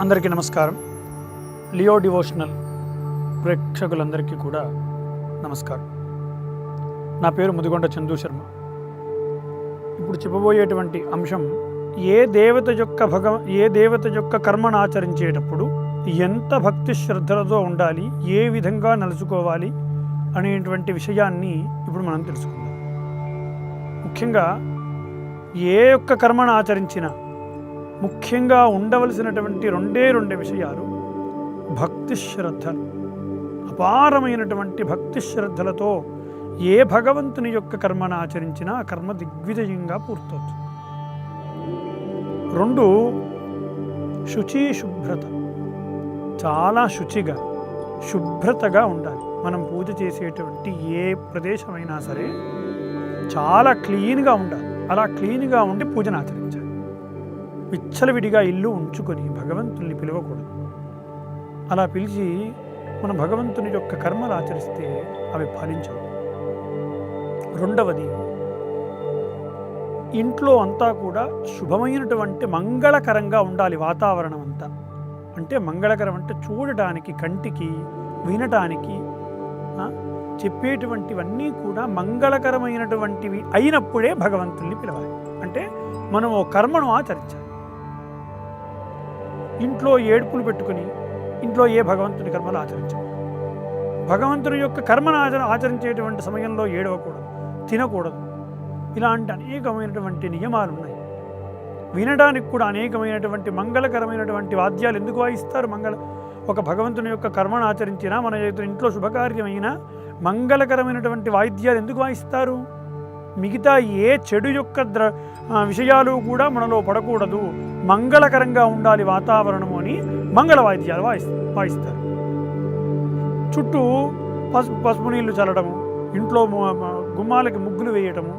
అందరికీ నమస్కారం. Leo devotional ప్రేక్షకులందరికీ కూడా నమస్కారం. నా పేరు ముదిగొండ చందు శర్మ. ఇప్పుడు చెప్పబోయేటువంటి అంశం ఏ దేవత యొక్క భగ ఏ దేవత యొక్క కర్మను ఆచరించేటప్పుడు ఎంత భక్తి శ్రద్ధలతో ఉండాలి ఏ విధంగా నలుచుకోవాలి అనేటువంటి విషయాన్ని ఇప్పుడు మనం తెలుసుకుందాం. ముఖ్యంగా ఏ యొక్క కర్మను ఆచరించినా ముఖ్యంగా ఉండవలసినటువంటి రెండే రెండు విషయాలు. భక్తి శ్రద్ధలు అపారమైనటువంటి భక్తి శ్రద్ధలతో ఏ భగవంతుని యొక్క కర్మను ఆచరించినా కర్మ దిగ్విజయంగా పూర్తవుతుంది. రెండు శుచి శుభ్రత. చాలా శుచిగా శుభ్రతగా ఉండాలి. మనం పూజ చేసేటువంటి ఏ ప్రదేశమైనా సరే చాలా క్లీన్గా ఉండాలి. అలా క్లీన్గా ఉండి పూజను ఆచరించాలి. విచ్చలవిడిగా ఇల్లు ఉంచుకొని భగవంతుల్ని పిలవకూడదు. అలా పిలిచి మన భగవంతుని యొక్క కర్మలు ఆచరిస్తే అవి ఫలించవు. రెండవది ఇంట్లో అంతా కూడా శుభమైనటువంటి మంగళకరంగా ఉండాలి వాతావరణం అంతా. అంటే మంగళకరం అంటే చూడటానికి కంటికి వినటానికి చెప్పేటువంటివన్నీ కూడా మంగళకరమైనటువంటివి అయినప్పుడే భగవంతుల్ని పిలవాలి. అంటే మనం ఓ కర్మను ఆచరించాలి. ఇంట్లో ఏడుపులు పెట్టుకుని ఇంట్లో ఏ భగవంతుని కర్మలు ఆచరించాలి భగవంతుని యొక్క కర్మను ఆచర ఆచరించేటువంటి సమయంలో ఏడవకూడదు తినకూడదు. ఇలాంటి అనేకమైనటువంటి నియమాలు ఉన్నాయి వినడానికి కూడా అనేకమైనటువంటి మంగళకరమైనటువంటి వాద్యాలు ఎందుకు వాయిస్తారు? మంగళ ఒక భగవంతుని యొక్క కర్మను ఆచరించినా మన ఇంట్లో శుభకార్యమైనా మంగళకరమైనటువంటి వాయిద్యాలు ఎందుకు వాయిస్తారు? మిగతా ఏ చెడు యొక్క ద్ర విషయాలు కూడా మనలో పడకూడదు. మంగళకరంగా ఉండాలి వాతావరణము అని మంగళ వాయిద్యాలు వాయిస్ వాయిస్తారు. చుట్టూ పసుపు పసుపు నీళ్ళు చల్లడము ఇంట్లో గుమ్మాలకి ముగ్గులు వేయటము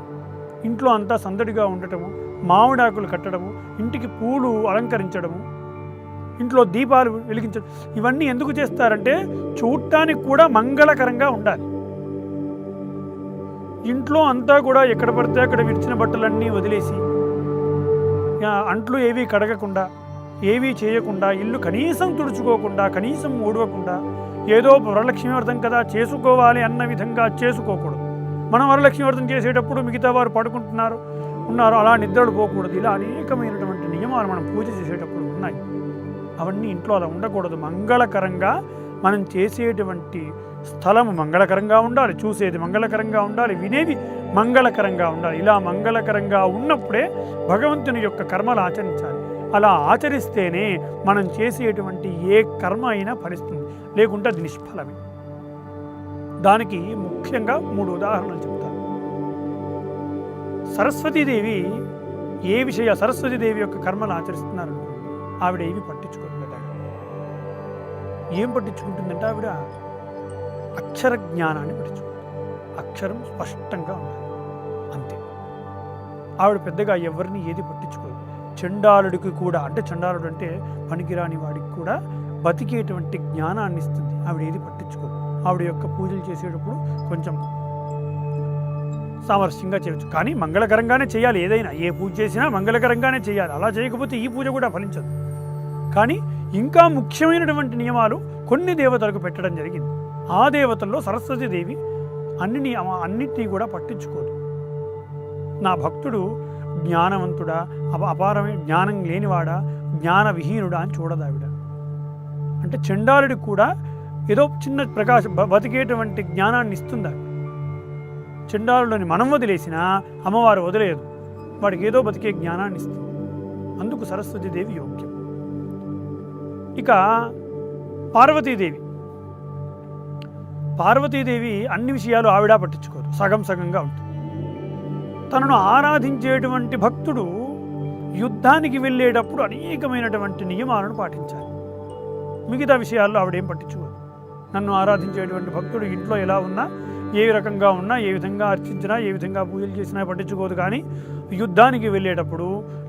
ఇంట్లో అంతా సందడిగా ఉండటము మామిడాకులు కట్టడము ఇంటికి పూలు అలంకరించడము ఇంట్లో దీపాలు వెలిగించడం ఇవన్నీ ఎందుకు చేస్తారంటే చూడటానికి కూడా మంగళకరంగా ఉండాలి. ఇంట్లో అంతా కూడా ఎక్కడ పడితే అక్కడ విడిచిన బట్టలన్నీ వదిలేసి అంట్లు ఏవీ కడగకుండా ఏవీ చేయకుండా ఇల్లు కనీసం తుడుచుకోకుండా కనీసం ఊడవకుండా ఏదో వరలక్ష్మి వ్రతం కదా చేసుకోవాలి అన్న విధంగా చేసుకోకూడదు. మనం వరలక్ష్మి వ్రతం చేసేటప్పుడు మిగతా వారు పడుకుంటున్నారు ఉన్నారు అలా నిద్రలు పోకూడదు. ఇలా అనేకమైనటువంటి నియమాలు మనం పూజ చేసేటప్పుడు ఉన్నాయి. అవన్నీ ఇంట్లో అలా ఉండకూడదు. మంగళకరంగా మనం చేసేటువంటి స్థలము మంగళకరంగా ఉండాలి చూసేది మంగళకరంగా ఉండాలి వినేది మంగళకరంగా ఉండాలి. ఇలా మంగళకరంగా ఉన్నప్పుడే భగవంతుని యొక్క కర్మలు ఆచరించాలి. అలా ఆచరిస్తేనే మనం చేసేటువంటి ఏ కర్మ అయినా ఫలిస్తుంది. లేకుంటే అది నిష్ఫలమే. దానికి ముఖ్యంగా మూడు ఉదాహరణలు చెప్తాను. సరస్వతీదేవి ఏ విషయ సరస్వతీదేవి యొక్క కర్మలు ఆచరిస్తున్నారు ఆవిడ ఏవి పట్టించుకోరు. ఏం పట్టించుకుంటుందంటే ఆవిడ అక్షర జ్ఞానాన్ని పట్టించుకుంటుంది అక్షరం స్పష్టంగా ఉండాలి అంతే. ఆవిడ పెద్దగా ఎవరిని ఏది పట్టించుకోదు. చండాలుడికి కూడా అంటే చండాలుడు అంటే పనికిరాని వాడికి కూడా బతికేటువంటి జ్ఞానాన్ని ఇస్తుంది. ఆవిడ ఏది పట్టించుకోదు. ఆవిడ యొక్క పూజలు చేసేటప్పుడు కొంచెం సామరస్యంగా చేయొచ్చు. కానీ మంగళకరంగానే చేయాలి. ఏదైనా ఏ పూజ చేసినా మంగళకరంగానే చేయాలి. అలా చేయకపోతే ఈ పూజ కూడా ఫలించదు. కానీ ఇంకా ముఖ్యమైనటువంటి నియమాలు కొన్ని దేవతలకు పెట్టడం జరిగింది. ఆ దేవతల్లో సరస్వతీదేవి అన్ని అన్నిటినీ కూడా పట్టించుకోదు. నా భక్తుడు జ్ఞానవంతుడా అప అపారమైన జ్ఞానం లేనివాడా జ్ఞాన విహీనుడా అని చూడదావిడ అంటే చండాలుడికి కూడా ఏదో చిన్న ప్రకాశ బ- బతికేటువంటి జ్ఞానాన్ని ఇస్తుంది ఆవిడ. చండాలుడిని మనం వదిలేసినా అమ్మవారు వదిలేయదు. వాడికి ఏదో బతికే జ్ఞానాన్ని ఇస్తుంది. అందుకు సరస్వతీదేవి యోగ్యం. ఇక పార్వతీదేవి. పార్వతీదేవి అన్ని విషయాలు ఆవిడ పట్టించుకోదు. సగం సగంగా ఉంటుంది. తనను ఆరాధించేటువంటి భక్తుడు యుద్ధానికి వెళ్ళేటప్పుడు అనేకమైనటువంటి నియమాలను పాటించాలి. మిగతా విషయాల్లో ఆవిడేం పట్టించుకోదు. నన్ను ఆరాధించేటువంటి భక్తుడు ఇంట్లో ఎలా ఉన్నా ఏ రకంగా ఉన్నా ఏ విధంగా అర్చించినా ఏ విధంగా పూజలు చేసినా పట్టించుకోదు. కానీ యుద్ధానికి వెళ్ళేటప్పుడు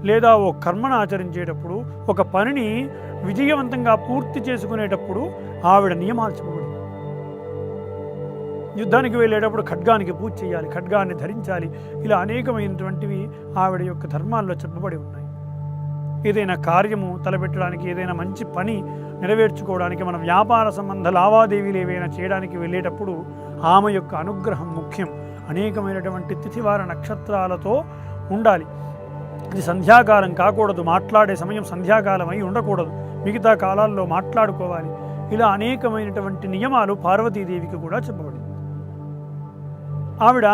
లేదా ఓ కర్మను ఆచరించేటప్పుడు ఒక పనిని విజయవంతంగా పూర్తి చేసుకునేటప్పుడు ఆవిడ నియమాలు చెప్పబడి యుద్ధానికి వెళ్ళేటప్పుడు ఖడ్గానికి పూజ చేయాలి ఖడ్గాన్ని ధరించాలి. ఇలా అనేకమైనటువంటివి ఆవిడ యొక్క ధర్మాల్లో చెప్పబడి ఉన్నాయి. ఏదైనా కార్యము తలపెట్టడానికి ఏదైనా మంచి పని నెరవేర్చుకోవడానికి మన వ్యాపార సంబంధ లావాదేవీలు ఏవైనా చేయడానికి వెళ్ళేటప్పుడు ఆమె యొక్క అనుగ్రహం ముఖ్యం. అనేకమైనటువంటి తిథివార నక్షత్రాలతో ఉండాలి. ఇది సంధ్యాకాలం కాకూడదు. మాట్లాడే సమయం సంధ్యాకాలం అయి ఉండకూడదు. మిగతా కాలాల్లో మాట్లాడుకోవాలి. ఇలా అనేకమైనటువంటి నియమాలు పార్వతీదేవికి కూడా చెప్పబడింది. ఆవిడ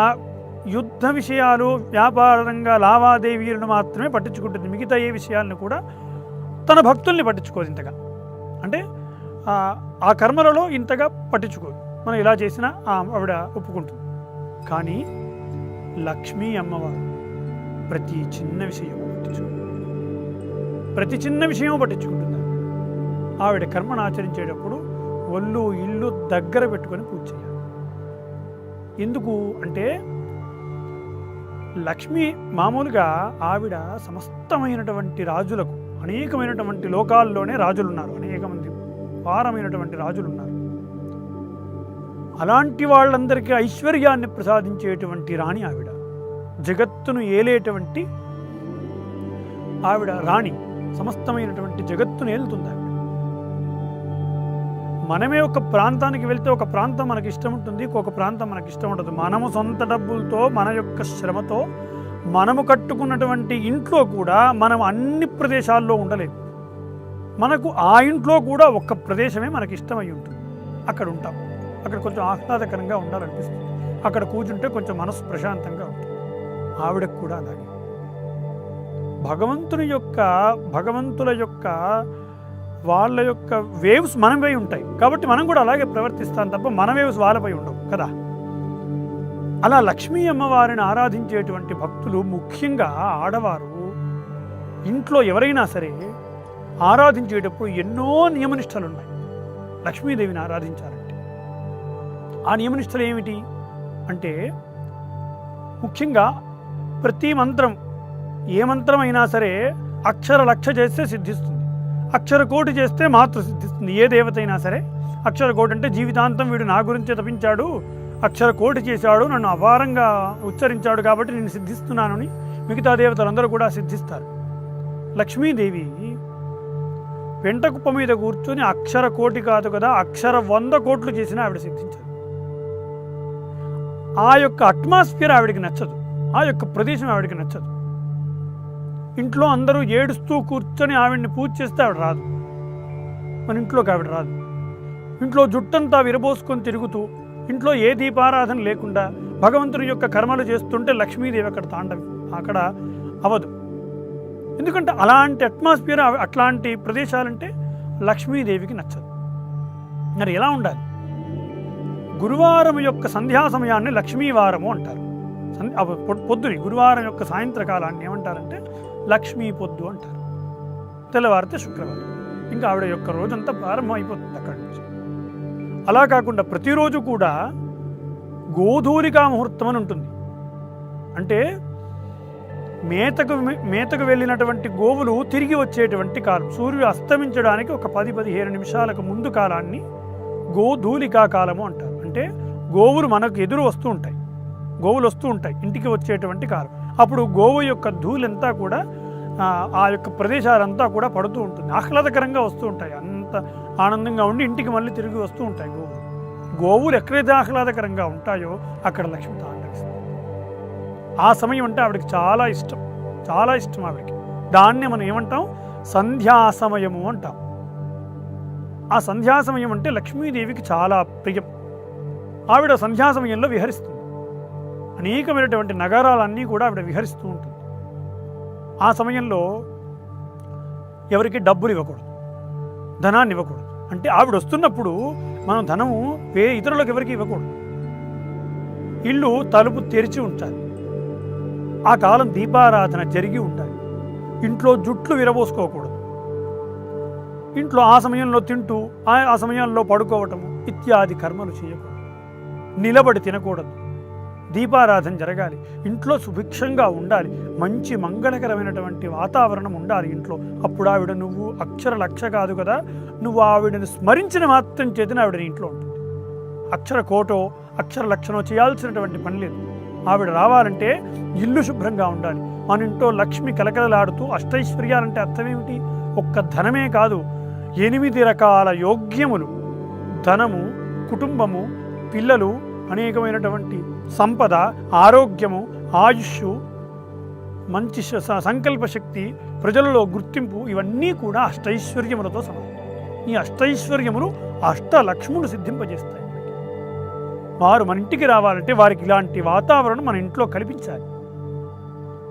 యుద్ధ విషయాలు వ్యాపారంగా లావాదేవీలను మాత్రమే పట్టించుకుంటుంది. మిగతా ఏ విషయాలను కూడా తన భక్తుల్ని పట్టించుకోదు ఇంతగా. అంటే ఆ- కర్మలలో ఇంతగా పట్టించుకోదు. మనం ఇలా చేసినా ఆ- ఆవిడ ఒప్పుకుంటుంది. కానీ లక్ష్మీ అమ్మవారు ప్రతి చిన్న విషయం పట్టించుకుంటుంది ప్రతి చిన్న విషయం పట్టించుకుంటుంది. ఆవిడ కర్మను ఆచరించేటప్పుడు ఒళ్ళు ఇల్లు దగ్గర పెట్టుకొని పూజ చేయాలి. ఎందుకు అంటే లక్ష్మి మామూలుగా ఆవిడ సమస్తమైనటువంటి రాజులకు అనేకమైనటువంటి లోకాల్లోనే రాజులు ఉన్నారు అనేక మంది పారమైనటువంటి రాజులు ఉన్నారు అలాంటి వాళ్ళందరికీ ఐశ్వర్యాన్ని ప్రసాదించేటువంటి రాణి ఆవిడ. జగత్తును ఏలేటువంటి ఆవిడ రాణి. సమస్తమైనటువంటి జగత్తును ఏలుతుంది ఆవిడ. మనమే ఒక ప్రాంతానికి వెళ్తే ఒక ప్రాంతం మనకి ఇష్టం ఉంటుంది ఒక ప్రాంతం మనకి ఇష్టం ఉండదు. మనము సొంత డబ్బులతో మన యొక్క శ్రమతో మనము కట్టుకున్నటువంటి ఇంట్లో కూడా మనం అన్ని ప్రదేశాల్లో ఉండలేము. మనకు ఆ ఇంట్లో కూడా ఒక్క ప్రదేశమే మనకి ఇష్టమై ఉంటుంది. అక్కడ ఉంటాం. అక్కడ కొంచెం ఆహ్లాదకరంగా ఉండాలనిపిస్తుంది. అక్కడ కూర్చుంటే కొంచెం మనసు ప్రశాంతంగా ఉంటుంది. ఆవిడకు కూడా అలాగే. భగవంతుని యొక్క భగవంతుల యొక్క వాళ్ళ యొక్క వేవ్స్ మనపై ఉంటాయి. కాబట్టి మనం కూడా అలాగే ప్రవర్తిస్తాం తప్ప మన వేవ్స్ వాళ్ళపై ఉండవు కదా? అలా లక్ష్మీ అమ్మవారిని ఆరాధించేటువంటి భక్తులు ముఖ్యంగా ఆడవారు ఇంట్లో ఎవరైనా సరే ఆరాధించేటప్పుడు ఎన్నో నియమనిష్టలు ఉన్నాయి లక్ష్మీదేవిని ఆరాధించాలంటే. ఆ నియమనిష్టలు ఏమిటి? అంటే ముఖ్యంగా ప్రతి మంత్రం ఏ మంత్రం అయినా సరే అక్షర లక్ష చేస్తే సిద్ధిస్తుంది. అక్షరకోటి చేస్తే మాతృ సిద్ధిస్తుంది ఏ దేవత అయినా సరే అక్షరకోటి అంటే జీవితాంతం వీడు నా గురించే తప్పించాడు అక్షరకోటి చేశాడు నన్ను అపారంగా ఉచ్చరించాడు కాబట్టి నేను సిద్ధిస్తున్నానని మిగతా దేవతలందరూ కూడా సిద్ధిస్తారు. లక్ష్మీదేవి వెంట కుప్ప మీద కూర్చొని అక్షర కోటి కాదు కదా అక్షర వంద కోట్లు చేసినా ఆవిడ సిద్ధించదు. ఆ యొక్క అట్మాస్ఫియర్ ఆవిడకి నచ్చదు. ఆ యొక్క ప్రదేశం ఆవిడకి నచ్చదు. ఇంట్లో అందరూ ఏడుస్తూ కూర్చొని ఆవిడ్ని పూజ చేస్తే ఆవిడ రాదు. మన ఇంట్లోకి ఆవిడ రాదు. ఇంట్లో జుట్టంతా విరబోసుకొని తిరుగుతూ ఇంట్లో ఏ దీపారాధన లేకుండా భగవంతుని యొక్క కర్మలు చేస్తుంటే లక్ష్మీదేవి అక్కడ తాండవి. అక్కడ అవదు. ఎందుకంటే అలాంటి అట్మాస్ఫియర్ అట్లాంటి ప్రదేశాలంటే లక్ష్మీదేవికి నచ్చదు. మరి ఎలా ఉండాలి? గురువారం యొక్క సంధ్యా సమయాన్ని లక్ష్మీవారము అంటారు. పొద్దుని గురువారం యొక్క సాయంత్రకాలాన్ని ఏమంటారంటే లక్ష్మీ పొద్దు అంటారు. తెల్లవారితే శుక్రవారం. ఇంకా ఆవిడ యొక్క రోజంతా ప్రారంభం అయిపోతుంది అక్కడి నుంచి. అలా కాకుండా ప్రతిరోజు కూడా గోధూలికా ముహూర్తం అని ఉంటుంది. అంటే మేతకు మేతకు వెళ్ళినటువంటి గోవులు తిరిగి వచ్చేటువంటి కాలం. సూర్యుడు అస్తమించడానికి ఒక పది పదిహేను నిమిషాలకు ముందు కాలాన్ని గోధూలికా కాలము అంటారు. అంటే గోవులు మనకు ఎదురు వస్తూ ఉంటాయి. గోవులు వస్తూ ఉంటాయి. ఇంటికి వచ్చేటువంటి కాలం. అప్పుడు గోవు యొక్క ధూళంతా కూడా ఆ, యొక్క ప్రదేశాలంతా కూడా పడుతూ ఉంటుంది. ఆహ్లాదకరంగా వస్తూ ఉంటాయి. అంత ఆనందంగా ఉండి ఇంటికి మళ్ళీ తిరిగి వస్తూ ఉంటాయి గోవులు. గోవులు ఎక్కడైతే ఆహ్లాదకరంగా ఉంటాయో అక్కడ లక్ష్మి తాండవిస్తుంది ఆ సమయం అంటే ఆవిడకి చాలా ఇష్టం. చాలా ఇష్టం ఆవిడకి. దాన్నే మనం ఏమంటాం? సంధ్యా సమయము అంటాం. ఆ సంధ్యా సమయం అంటే లక్ష్మీదేవికి చాలా ప్రియం. ఆవిడ సంధ్యా సమయంలో విహరిస్తుంది. అనేకమైనటువంటి నగరాలన్నీ కూడా ఆవిడ విహరిస్తూ ఉంటుంది. ఆ సమయంలో ఎవరికి డబ్బులు ఇవ్వకూడదు. ధనాన్ని ఇవ్వకూడదు. అంటే ఆవిడ వస్తున్నప్పుడు మనం ధనము వే ఇతరులకు ఎవరికి ఇవ్వకూడదు. ఇల్లు తలుపు తెరిచి ఉంచాలి. ఆ కాలం దీపారాధన జరిగి ఉండాలి. ఇంట్లో జుట్లు విరబోసుకోకూడదు. ఇంట్లో ఆ సమయంలో తింటూ ఆ సమయంలో పడుకోవటము ఇత్యాది కర్మలు చేయకూడదు. నిలబడి తినకూడదు. దీపారాధన జరగాలి. ఇంట్లో సుభిక్షంగా ఉండాలి. మంచి మంగళకరమైనటువంటి వాతావరణం ఉండాలి ఇంట్లో. అప్పుడు ఆవిడ నువ్వు అక్షర లక్ష కాదు కదా? నువ్వు ఆవిడని స్మరించిన మాత్రం చేతిన ఆవిడ ఇంట్లో ఉంటుంది. అక్షర కోటో అక్షర లక్షణో చేయాల్సినటువంటి పని లేదు. ఆవిడ రావాలంటే ఇల్లు శుభ్రంగా ఉండాలి. మన ఇంట్లో లక్ష్మి కలకలలాడుతూ అష్టైశ్వర్యాలంటే అర్థమేమిటి? ఒక్క ధనమే కాదు. ఎనిమిది రకాల యోగ్యములు. ధనము కుటుంబము పిల్లలు అనేకమైనటువంటి సంపద ఆరోగ్యము ఆయుష్ మంచి స- సంకల్ప శక్తి ప్రజలలో గుర్తింపు ఇవన్నీ కూడా అష్టైశ్వర్యములతో సమానం. ఈ అష్టైశ్వర్యములు అష్టలక్ష్ములు సిద్ధింపజేస్తాయి వారు మన ఇంటికి రావాలంటే వారికి ఇలాంటి వాతావరణం మన ఇంట్లో కల్పించాలి.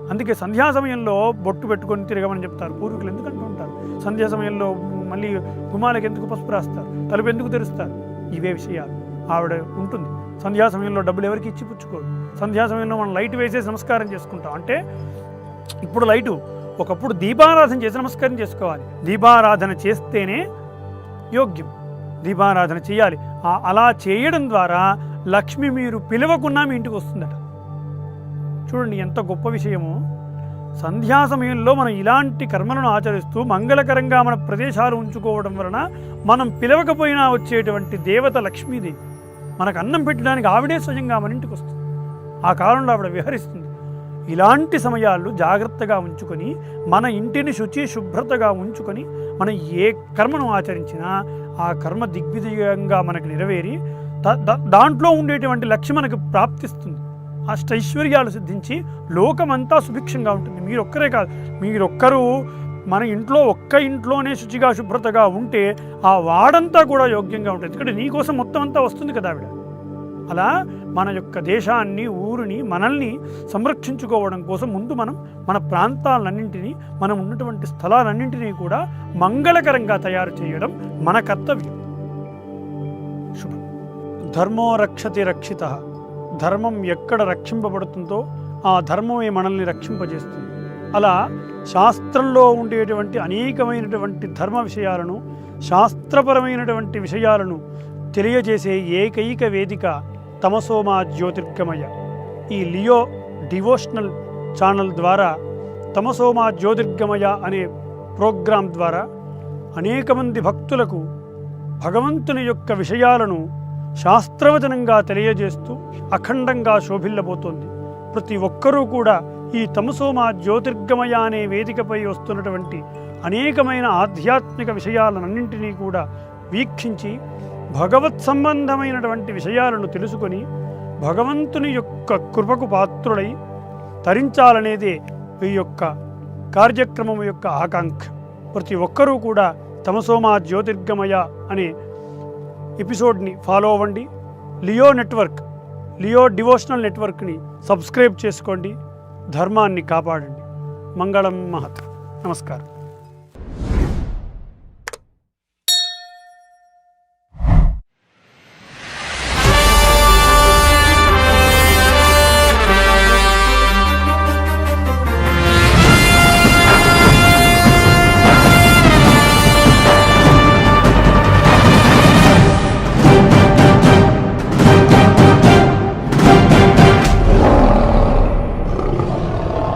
అందుకే సంధ్యా సమయంలో బొట్టు పెట్టుకొని తిరగమని చెప్తారు. పూర్వీకులు ఎందుకు అంటుంటారు సంధ్యా సమయంలో మళ్ళీ గుమాలకు ఎందుకు పసుపు రాస్తారు? తలుపు ఎందుకు తెరుస్తారు? ఇవే విషయాలు. ఆవిడ ఉంటుంది. సంధ్యా సమయంలో డబ్బులు ఎవరికి ఇచ్చి పుచ్చుకోరు సంధ్యా సమయంలో మనం లైట్ వేసేసి నమస్కారం చేసుకుంటాం. అంటే ఇప్పుడు లైటు ఒకప్పుడు దీపారాధన చేసి నమస్కారం చేసుకోవాలి. దీపారాధన చేస్తేనే యోగ్యం. దీపారాధన చేయాలి. అలా చేయడం ద్వారా లక్ష్మి మీరు పిలవకున్నా మీ ఇంటికి వస్తుందట. చూడండి ఎంత గొప్ప విషయమో. సంధ్యా సమయంలో మనం ఇలాంటి కర్మలను ఆచరిస్తూ మంగళకరంగా మన ప్రదేశాలు ఉంచుకోవడం వలన మనం పిలవకపోయినా వచ్చేటువంటి దేవత లక్ష్మీదేవి. మనకు అన్నం పెట్టడానికి ఆవిడే స్వయంగా మన ఇంటికి వస్తుంది. ఆ కాలంలో ఆవిడ విహరిస్తుంది. ఇలాంటి సమయాల్లో జాగ్రత్తగా ఉంచుకొని మన ఇంటిని శుచి శుభ్రతగా ఉంచుకొని మనం ఏ కర్మను ఆచరించినా ఆ కర్మ దిగ్విజయంగా మనకు నెరవేరి దాంట్లో ఉండేటువంటి లక్ష్యం మనకు ప్రాప్తిస్తుంది. అష్టైశ్వర్యాలు సిద్ధించి లోకమంతా సుభిక్షంగా ఉంటుంది. మీరొక్కరే కాదు మీరొక్కరు మన ఇంట్లో ఒక్క ఇంట్లోనే శుచిగా శుభ్రతగా ఉంటే ఆ వాడంతా కూడా యోగ్యంగా ఉంటుంది. ఎందుకంటే నీకోసం మొత్తం అంతా వస్తుంది కదా ఆవిడ. అలా మన యొక్క దేశాన్ని ఊరిని మనల్ని సంరక్షించుకోవడం కోసం ముందు మనం మన ప్రాంతాలన్నింటినీ మనం ఉన్నటువంటి స్థలాలన్నింటినీ కూడా మంగళకరంగా తయారు చేయడం మన కర్తవ్యం. శుభం. ధర్మో రక్షతి రక్షిత. ధర్మం ఎక్కడ రక్షింపబడుతుందో ఆ ధర్మమే మనల్ని రక్షింపజేస్తుంది. అలా శాస్త్రంలో ఉండేటువంటి అనేకమైనటువంటి ధర్మ విషయాలను శాస్త్రపరమైనటువంటి విషయాలను తెలియజేసే ఏకైక వేదిక తమసోమా జ్యోతిర్గమయ ఈ లియో డివోషనల్ ఛానల్ ద్వారా తమసోమా జ్యోతిర్గమయ అనే ప్రోగ్రాం ద్వారా అనేక మంది భక్తులకు భగవంతుని యొక్క విషయాలను శాస్త్రవచనంగా తెలియజేస్తూ అఖండంగా శోభిల్లబోతోంది. ప్రతి ఒక్కరూ కూడా ఈ తమసోమా జ్యోతిర్గమయ అనే వేదికపై వస్తున్నటువంటి అనేకమైన ఆధ్యాత్మిక విషయాలన్నింటినీ కూడా వీక్షించి భగవత్ సంబంధమైనటువంటి విషయాలను తెలుసుకొని భగవంతుని యొక్క కృపకు పాత్రుడై తరించాలనేదే ఈ యొక్క కార్యక్రమం యొక్క ఆకాంక్ష. ప్రతి ఒక్కరూ కూడా తమసోమా జ్యోతిర్గమయ అనే ఎపిసోడ్ని ఫాలో అవ్వండి. లియో నెట్వర్క్ లియో డివోషనల్ నెట్వర్క్ని సబ్స్క్రైబ్ చేసుకోండి. ధర్మాన్ని కాపాడండి. మంగళం మహత్. నమస్కారం.